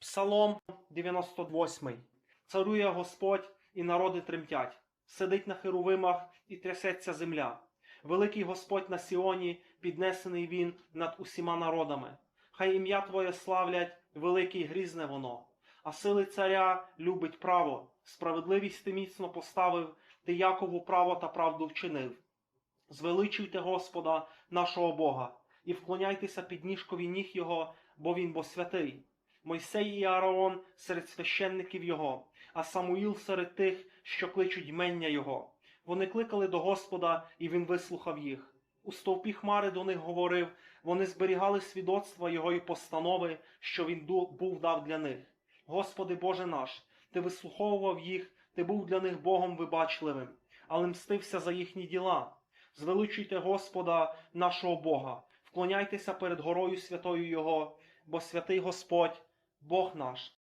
Псалом 98. Царує Господь, і народи тремтять. Сидить на херовимах і трясеться земля. Великий Господь на Сіоні, піднесений він над усіма народами. Хай ім'я Твоє славлять, велике й грізне воно. А сили царя любить право, справедливість ти міцно поставив, ти Якову право та правду вчинив. Звеличуйте Господа, нашого Бога, і вклоняйтеся під ніжкові ніг Його, бо Він бо святий. Мойсей і Ааron серед священників Його, а Самуїл серед тих, що кличуть ймення Його. Вони кликали до Господа, і Він вислухав їх. У стовпі хмари до них говорив, вони зберігали свідоцтва Його і постанови, що Він був дав для них. Господи Боже наш, Ти вислуховував їх, Ти був для них Богом вибачливим, але мстився за їхні діла. Звеличуйте Господа, нашого Бога, вклоняйтеся перед горою святою Його, бо святий Господь, Бог наш,